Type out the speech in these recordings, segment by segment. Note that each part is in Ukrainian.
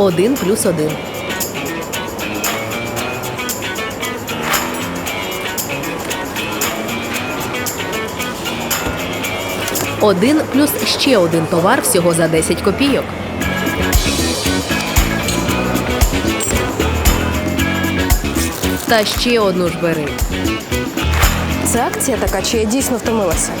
1 плюс 1. Один плюс ще один товар всього за 10 копійок. Та ще одну ж бери. Це акція така, чи я дійсно втомилася?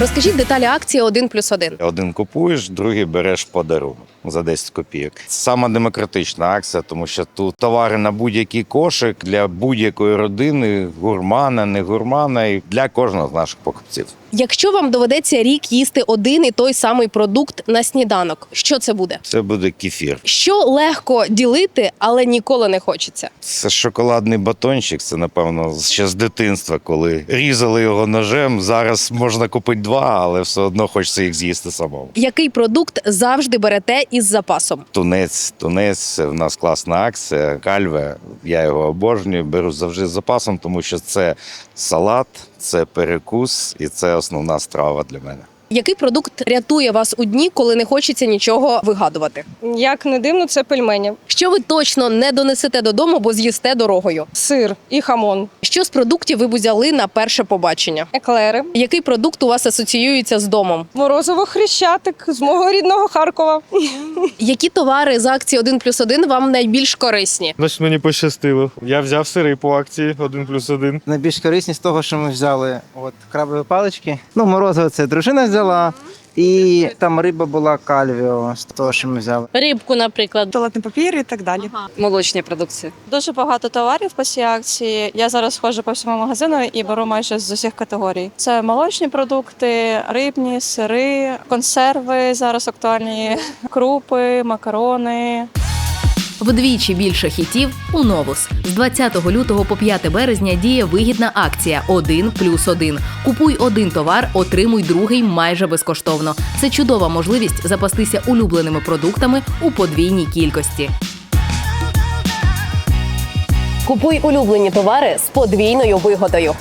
Розкажіть деталі акції 1 плюс 1. Один купуєш, другий береш подарунок за 10 копійок. Сама демократична акція, тому що тут товари на будь-який кошик для будь-якої родини, гурмана, не гурмана, і для кожного з наших покупців. Якщо вам доведеться рік їсти один і той самий продукт на сніданок, що це буде? Це буде кефір. Що легко ділити, але ніколи не хочеться. Це шоколадний батончик. Це напевно ще з дитинства, коли різали його ножем. Зараз можна купити два, але все одно хочеться їх з'їсти самому. Який продукт завжди берете із запасом? Тунець, тунець, в нас класна акція. Кальве, я його обожнюю. Беру завжди з запасом, тому що це салат, це перекус і це основна страва для мене. Який продукт рятує вас у дні, коли не хочеться нічого вигадувати? Як не дивно, це пельмені, Що ви точно не донесете додому, бо з'їсте дорогою? сир і хамон, Що з продуктів ви б взяли на перше побачення? еклери, Який продукт у вас асоціюється з домом? морозиво хрещатик з мого рідного Харкова. Які товари з акції 1 плюс 1 вам найбільш корисні? Значить, мені пощастило. Я взяв сири по акції 1 плюс 1. Найбільш корисні з того, що ми взяли от крабові палички. Ну, морозиво це дружина взяла, і там риба була кальвіо з того, що ми взяли. Рибку, наприклад. туалетний папір і так далі. Молочні продукції. Дуже багато товарів по цій акції. Я зараз ходжу по всьому магазину і беру майже з усіх категорій. Це молочні продукти, рибні, сири, консерви зараз актуальні, крупи, макарони. Вдвічі більше хітів у Новус. З 20 лютого по 5 березня діє вигідна акція 1 плюс 1. Купуй один товар, отримуй другий майже безкоштовно. Це чудова можливість запастися улюбленими продуктами у подвійній кількості. Купуй улюблені товари з подвійною вигодою.